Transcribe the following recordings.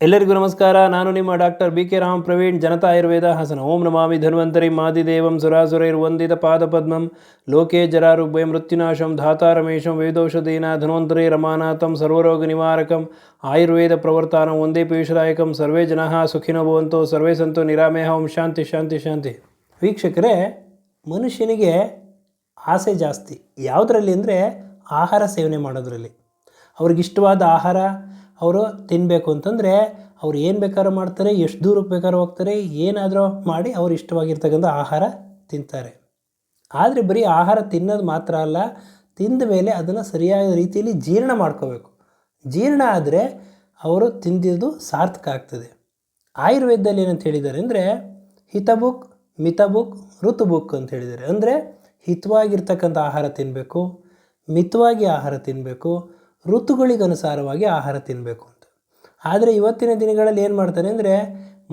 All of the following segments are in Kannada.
ಎಲ್ಲರಿಗೂ ನಮಸ್ಕಾರ. ನಾನು ನಿಮ್ಮ doctor B K Ram Praveen, Janata Ayurveda Hassan. ಓಂ ನಮಾಮಿ ಧನ್ವಂತರಿ. ಮಾದಿದೇವಂ ಸುರಾಸುರೈರ್ವಂದಿತ ಪಾದಪದ್ಮಂ. ಲೋಕೇ ಜರಾರುಭಯ ಮೃತ್ಯುನಾಶಂ ಧಾತಾರಮೇಶಂ ವೇದೌಷಧೀನ ಧನ್ವಂತರಿ ರಮಾನಾಥಂ ಸರ್ವರೋಗ ನಿವಾರಕಂ. ಆಯುರ್ವೇದ ಪ್ರವರ್ತಾನ ಒಂದೇ ಪೀಯೂಷದಾಯಕಂ ಸರ್ವೇ ಜನಃ ಸುಖಿನೋ ಭವಂತೋ, ಸರ್ವೇ ಸಂತೋ ನಿರಾಮೇಹ. ಓಂ ಶಾಂತಿ ಶಾಂತಿ ಶಾಂತಿ. ವೀಕ್ಷಕರೇ, ಮನುಷ್ಯನಿಗೆ ಆಸೆ ಜಾಸ್ತಿ. ಯಾವುದರಲ್ಲಿ ಅಂದರೆ ಆಹಾರ ಸೇವನೆ ಮಾಡೋದರಲ್ಲಿ. ಅವ್ರಿಗಿಷ್ಟವಾದ ಆಹಾರ ಅವರು ತಿನ್ನಬೇಕು ಅಂತಂದರೆ ಅವ್ರು ಏನು ಬೇಕಾದ್ರೂ ಮಾಡ್ತಾರೆ, ಎಷ್ಟು ದೂರಕ್ಕೆ ಬೇಕಾದ್ರೂ ಹೋಗ್ತಾರೆ, ಏನಾದರೂ ಮಾಡಿ ಅವ್ರು ಇಷ್ಟವಾಗಿರ್ತಕ್ಕಂಥ ಆಹಾರ ತಿಂತಾರೆ. ಆದರೆ ಬರೀ ಆಹಾರ ತಿನ್ನೋದು ಮಾತ್ರ ಅಲ್ಲ, ತಿಂದ ಮೇಲೆ ಅದನ್ನು ಸರಿಯಾದ ರೀತಿಯಲ್ಲಿ ಜೀರ್ಣ ಮಾಡ್ಕೋಬೇಕು. ಜೀರ್ಣ ಆದರೆ ಅವರು ತಿಂದಿದ್ದು ಸಾರ್ಥಕ ಆಗ್ತದೆ. ಆಯುರ್ವೇದದಲ್ಲಿ ಏನಂತ ಹೇಳಿದ್ದಾರೆ ಅಂದರೆ ಹಿತಬುಕ್ ಮಿತಬುಕ್ ಋತುಬುಕ್ ಅಂತ ಹೇಳಿದ್ದಾರೆ. ಅಂದರೆ ಹಿತವಾಗಿರ್ತಕ್ಕಂಥ ಆಹಾರ ತಿನ್ನಬೇಕು ಮಿತವಾಗಿ ಆಹಾರ ತಿನ್ನಬೇಕು ಋತುಗಳಿಗನುಸಾರವಾಗಿ ಆಹಾರ ತಿನ್ನಬೇಕು ಅಂತ. ಆದರೆ ಇವತ್ತಿನ ದಿನಗಳಲ್ಲಿ ಏನು ಮಾಡ್ತಾರೆ ಅಂದರೆ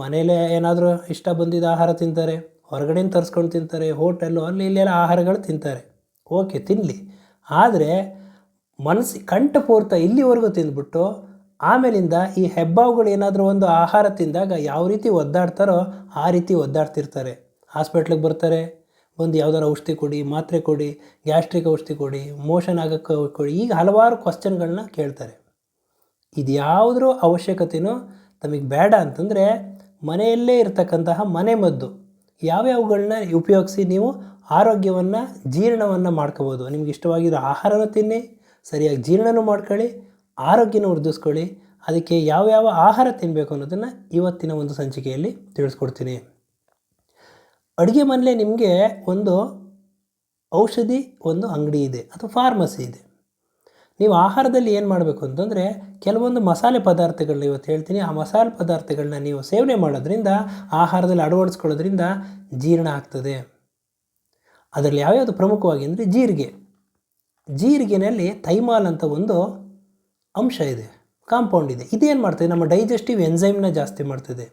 ಮನೆಯಲ್ಲೇ ಏನಾದರೂ ಇಷ್ಟ ಬಂದಿದ್ದ ಆಹಾರ ತಿಂತಾರೆ ಹೊರಗಡೆಯಿಂದ ತರಿಸ್ಕೊಂಡು ತಿಂತಾರೆ, ಹೋಟೆಲ್ಲು, ಅಲ್ಲಿ ಇಲ್ಲೆಲ್ಲ ಆಹಾರಗಳು ತಿಂತಾರೆ. ಓಕೆ ತಿನ್ನಲಿ ಆದರೆ ಮನಸ್ಸು ಕಂಠಪೂರ್ತ ಇಲ್ಲಿವರೆಗೂ ತಿಂದ್ಬಿಟ್ಟು ಆಮೇಲಿಂದ ಈ ಹೆಬ್ಬಾವುಗಳು ಏನಾದರೂ ಒಂದು ಆಹಾರ ತಿಂದಾಗ ಯಾವ ರೀತಿ ಒದ್ದಾಡ್ತಾರೋ ಆ ರೀತಿ ಒದ್ದಾಡ್ತಿರ್ತಾರೆ. ಹಾಸ್ಪಿಟ್ಲಿಗೆ ಬರ್ತಾರೆ ಬಂದು ಯಾವ್ದಾರು ಔಷಧಿ ಕೊಡಿ, ಮಾತ್ರೆ ಕೊಡಿ, ಗ್ಯಾಸ್ಟ್ರಿಕ್ ಔಷಧಿ ಕೊಡಿ, ಮೋಷನ್ ಆಗೋಕ್ಕೆ ಕೊಡಿ, ಈಗ ಹಲವಾರು ಕ್ವಶನ್ಗಳನ್ನ ಕೇಳ್ತಾರೆ. ಇದು ಯಾವುದ್ರ ಅವಶ್ಯಕತೆಯೂ ತಮಗೆ ಬೇಡ ಅಂತಂದರೆ ಮನೆಯಲ್ಲೇ ಇರತಕ್ಕಂತಹ ಮನೆ ಮದ್ದು ಯಾವ್ಯಾವುಗಳನ್ನ ಉಪಯೋಗಿಸಿ ನೀವು ಆರೋಗ್ಯವನ್ನು, ಜೀರ್ಣವನ್ನು ಮಾಡ್ಕೋಬೋದು. ನಿಮ್ಗೆ ಇಷ್ಟವಾಗಿರೋ ಆಹಾರನೂ ತಿನ್ನಿ, ಸರಿಯಾಗಿ ಜೀರ್ಣನೂ ಮಾಡ್ಕೊಳ್ಳಿ, ಆರೋಗ್ಯನೂ ವೃದ್ಧಿಸ್ಕೊಳ್ಳಿ, ಅದಕ್ಕೆ ಯಾವ್ಯಾವ ಆಹಾರ ತಿನ್ನಬೇಕು ಅನ್ನೋದನ್ನು ಇವತ್ತಿನ ಒಂದು ಸಂಚಿಕೆಯಲ್ಲಿ ತಿಳಿಸ್ಕೊಡ್ತೀನಿ. ಅಡುಗೆ ಮನೇಲೆ ನಿಮಗೆ ಒಂದು ಔಷಧಿ, ಒಂದು ಅಂಗಡಿ ಇದೆ, ಅಥವಾ ಫಾರ್ಮಸಿ ಇದೆ. ನೀವು ಆಹಾರದಲ್ಲಿ ಏನು ಮಾಡಬೇಕು ಅಂತಂದರೆ, ಕೆಲವೊಂದು ಮಸಾಲೆ ಪದಾರ್ಥಗಳನ್ನ ಇವತ್ತು ಹೇಳ್ತೀನಿ. ಆ ಮಸಾಲೆ ಪದಾರ್ಥಗಳನ್ನ ನೀವು ಸೇವನೆ ಮಾಡೋದ್ರಿಂದ, ಆಹಾರದಲ್ಲಿ ಅಳವಡಿಸ್ಕೊಳ್ಳೋದ್ರಿಂದ ಜೀರ್ಣ ಆಗ್ತದೆ. ಅದರಲ್ಲಿ ಯಾವ್ಯಾವುದು ಪ್ರಮುಖವಾಗಿ ಅಂದರೆ ಜೀರಿಗೆ. ಜೀರಿಗೆನಲ್ಲಿ ಥೈಮಾಲ್ ಅಂತ ಒಂದು ಅಂಶ ಇದೆ, ಕಾಂಪೌಂಡ್ ಇದೆ. ಇದೇನು ಮಾಡ್ತದೆ? ನಮ್ಮ ಡೈಜೆಸ್ಟಿವ್ ಎನ್ಸೈಮ್ನ ಜಾಸ್ತಿ ಮಾಡ್ತದೆ.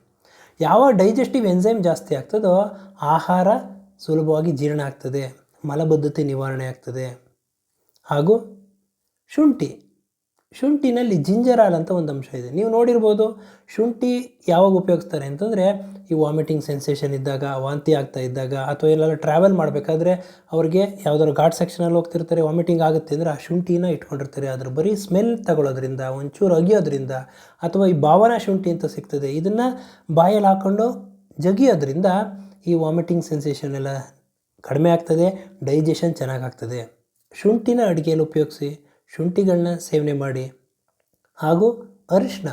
ಯಾವ ಡೈಜೆಸ್ಟಿವ್ ಎನ್ಸೈಮ್ ಜಾಸ್ತಿ ಆಗ್ತದೋ ಆಹಾರ ಸುಲಭವಾಗಿ ಜೀರ್ಣ ಆಗ್ತದೆ ಮಲಬದ್ಧತೆ ನಿವಾರಣೆ ಆಗ್ತದೆ. ಹಾಗೂ ಶುಂಠಿ. ಶುಂಠಿನಲ್ಲಿ ಜಿಂಜರಾಲ್ ಅಂತ ಒಂದು ಅಂಶ ಇದೆ. ನೀವು ನೋಡಿರ್ಬೋದು ಶುಂಠಿ ಯಾವಾಗ ಉಪಯೋಗಿಸ್ತಾರೆ ಅಂತಂದರೆ ಈ ವಾಮಿಟಿಂಗ್ ಸೆನ್ಸೇಷನ್ ಇದ್ದಾಗ, ವಾಂತಿ ಆಗ್ತಾ ಇದ್ದಾಗ ಅಥವಾ ಎಲ್ಲಾದ್ರೂ ಟ್ರಾವೆಲ್ ಮಾಡಬೇಕಾದ್ರೆ ಅವ್ರಿಗೆ ಯಾವ್ದಾದ್ರು ಘಾಟ್ ಸೆಕ್ಷನಲ್ಲಿ ಹೋಗ್ತಿರ್ತಾರೆ ವಾಮಿಟಿಂಗ್ ಆಗುತ್ತೆ ಅಂದರೆ ಆ ಶುಂಠಿನ ಇಟ್ಕೊಂಡಿರ್ತಾರೆ. ಅದ್ರ ಬರೀ ಸ್ಮೆಲ್ ತಗೊಳ್ಳೋದ್ರಿಂದ ಒಂಚೂರು ಅಗಿಯೋದ್ರಿಂದ ಅಥವಾ ಈ ಭಾವನಾ ಶುಂಠಿ ಅಂತ ಸಿಗ್ತದೆ, ಇದನ್ನು ಬಾಯಲ್ಲಿ ಹಾಕ್ಕೊಂಡು ಜಗಿಯೋದ್ರಿಂದ ಈ ವಾಮಿಟಿಂಗ್ ಸೆನ್ಸೇಷನ್ ಎಲ್ಲ ಕಡಿಮೆ ಆಗ್ತದೆ ಡೈಜೆಷನ್ ಚೆನ್ನಾಗಾಗ್ತದೆ ಶುಂಠಿನ ಅಡುಗೆಯಲ್ಲಿ ಉಪಯೋಗಿಸಿ. ಶುಂಠಿಗಳನ್ನ ಸೇವನೆ ಮಾಡಿ. ಹಾಗೂ ಅರಿಶಿನ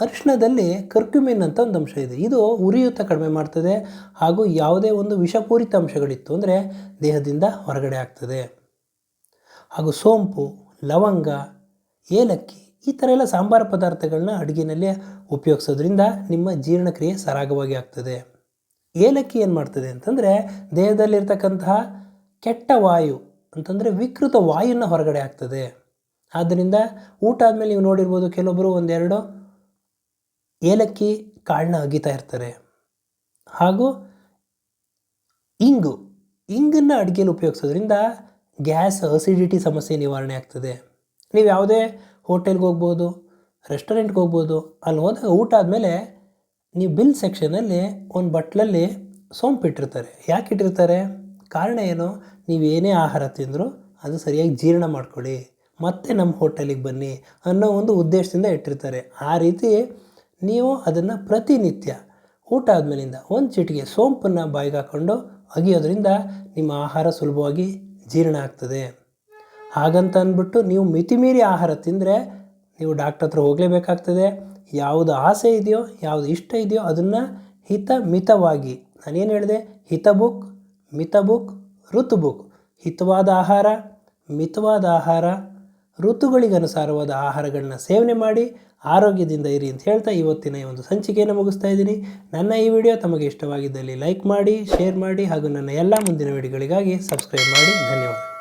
ಅರಿಶಿನದಲ್ಲಿ ಕರ್ಕ್ಯುಮಿನ್ ಅಂತ ಒಂದು ಅಂಶ ಇದೆ. ಇದು ಉರಿಯೂತ ಕಡಿಮೆ ಮಾಡ್ತದೆ ಹಾಗೂ ಯಾವುದೇ ಒಂದು ವಿಷಪೂರಿತ ಅಂಶಗಳಿತ್ತು ಅಂದರೆ ದೇಹದಿಂದ ಹೊರಗಡೆ ಆಗ್ತದೆ. ಹಾಗೂ ಸೋಂಪು, ಲವಂಗ, ಏಲಕ್ಕಿ ಈ ಥರ ಎಲ್ಲ ಸಾಂಬಾರು ಪದಾರ್ಥಗಳನ್ನ ಅಡುಗೆನಲ್ಲಿ ಉಪಯೋಗಿಸೋದ್ರಿಂದ ನಿಮ್ಮ ಜೀರ್ಣಕ್ರಿಯೆ ಸರಾಗವಾಗಿ ಆಗ್ತದೆ. ಏಲಕ್ಕಿ ಏನು ಮಾಡ್ತದೆ ಅಂತಂದರೆ ದೇಹದಲ್ಲಿರ್ತಕ್ಕಂತಹ ಕೆಟ್ಟ ವಾಯು ಅಂತಂದರೆ ವಿಕೃತ ವಾಯುನ ಹೊರಗಡೆ ಆಗ್ತದೆ ಆದ್ದರಿಂದ ಊಟ ಆದಮೇಲೆ ನೀವು ನೋಡಿರ್ಬೋದು ಕೆಲವೊಬ್ಬರು ಒಂದೆರಡು ಏಲಕ್ಕಿ ಕಾಳನ್ನ ಅಗಿತಾ ಇರ್ತಾರೆ. ಹಾಗೂ ಇಂಗು, ಇಂಗನ್ನು ಅಡುಗೆಯಲ್ಲಿ ಉಪಯೋಗಿಸೋದ್ರಿಂದ ಗ್ಯಾಸ್ ಅಸಿಡಿಟಿ ಸಮಸ್ಯೆ ನಿವಾರಣೆ ಆಗ್ತದೆ. ನೀವು ಯಾವುದೇ ಹೋಟೆಲ್ಗೆ ಹೋಗ್ಬೋದು, ರೆಸ್ಟೋರೆಂಟ್ಗೆ ಹೋಗ್ಬೋದು, ಅಲ್ಲಿ ಹೋದಾಗ ಊಟ ಆದಮೇಲೆ ನೀವು ಬಿಲ್ ಸೆಕ್ಷನಲ್ಲಿ ಒಂದು ಬಟ್ಲಲ್ಲಿ ಸೋಂಪು ಇಟ್ಟಿರ್ತಾರೆ ಯಾಕೆ ಇಟ್ಟಿರ್ತಾರೆ? ಕಾರಣ ಏನು? ನೀವು ಏನೇ ಆಹಾರ ತಿಂದರೂ ಅದು ಸರಿಯಾಗಿ ಜೀರ್ಣ ಮಾಡ್ಕೊಳ್ಳಿ. ಮತ್ತೆ ನಮ್ಮ ಹೋಟೆಲಿಗೆ ಬನ್ನಿ ಅನ್ನೋ ಒಂದು ಉದ್ದೇಶದಿಂದ ಇಟ್ಟಿರ್ತಾರೆ. ಆ ರೀತಿ ನೀವು ಅದನ್ನು ಪ್ರತಿನಿತ್ಯ ಊಟ ಆದಮೇಲಿಂದ ಒಂದು ಚಿಟಿಗೆ ಸೋಂಪನ್ನು ಬಾಯಿಗೆ ಹಾಕ್ಕೊಂಡು ಅಗಿಯೋದ್ರಿಂದ ನಿಮ್ಮ ಆಹಾರ ಸುಲಭವಾಗಿ ಜೀರ್ಣ ಆಗ್ತದೆ. ಹಾಗಂತ ಅಂದ್ಬಿಟ್ಟು ನೀವು ಮಿತಿಮೀರಿ ಆಹಾರ ತಿಂದರೆ ನೀವು ಡಾಕ್ಟ್ರ್ ಹತ್ರ ಹೋಗಲೇಬೇಕಾಗ್ತದೆ. ಯಾವುದು ಆಸೆ ಇದೆಯೋ, ಯಾವುದು ಇಷ್ಟ ಇದೆಯೋ ಅದನ್ನು ಹಿತ ಮಿತವಾಗಿ ನಾನೇನು ಹೇಳಿದೆ? ಹಿತಬುಕ್ ಮಿತಬುಕ್ ಋತುಬುಕ್ ಹಿತವಾದ ಆಹಾರ, ಮಿತವಾದ ಆಹಾರ, ಋತುಗಳಿಗನುಸಾರವಾದ ಆಹಾರಗಳನ್ನ ಸೇವನೆ ಮಾಡಿ ಆರೋಗ್ಯದಿಂದ ಇರಿ ಅಂತ ಹೇಳ್ತಾ ಇವತ್ತಿನ ಈ ಒಂದು ಸಂಚಿಕೆಯನ್ನು ಮುಗಿಸ್ತಾ ಇದ್ದೀನಿ. ನನ್ನ ಈ ವಿಡಿಯೋ ತಮಗೆ ಇಷ್ಟವಾಗಿದ್ದಲ್ಲಿ ಲೈಕ್ ಮಾಡಿ, ಶೇರ್ ಮಾಡಿ ಹಾಗೂ ನನ್ನ ಎಲ್ಲ ಮುಂದಿನ ವಿಡಿಯೋಗಳಿಗಾಗಿ ಸಬ್ಸ್ಕ್ರೈಬ್ ಮಾಡಿ. ಧನ್ಯವಾದ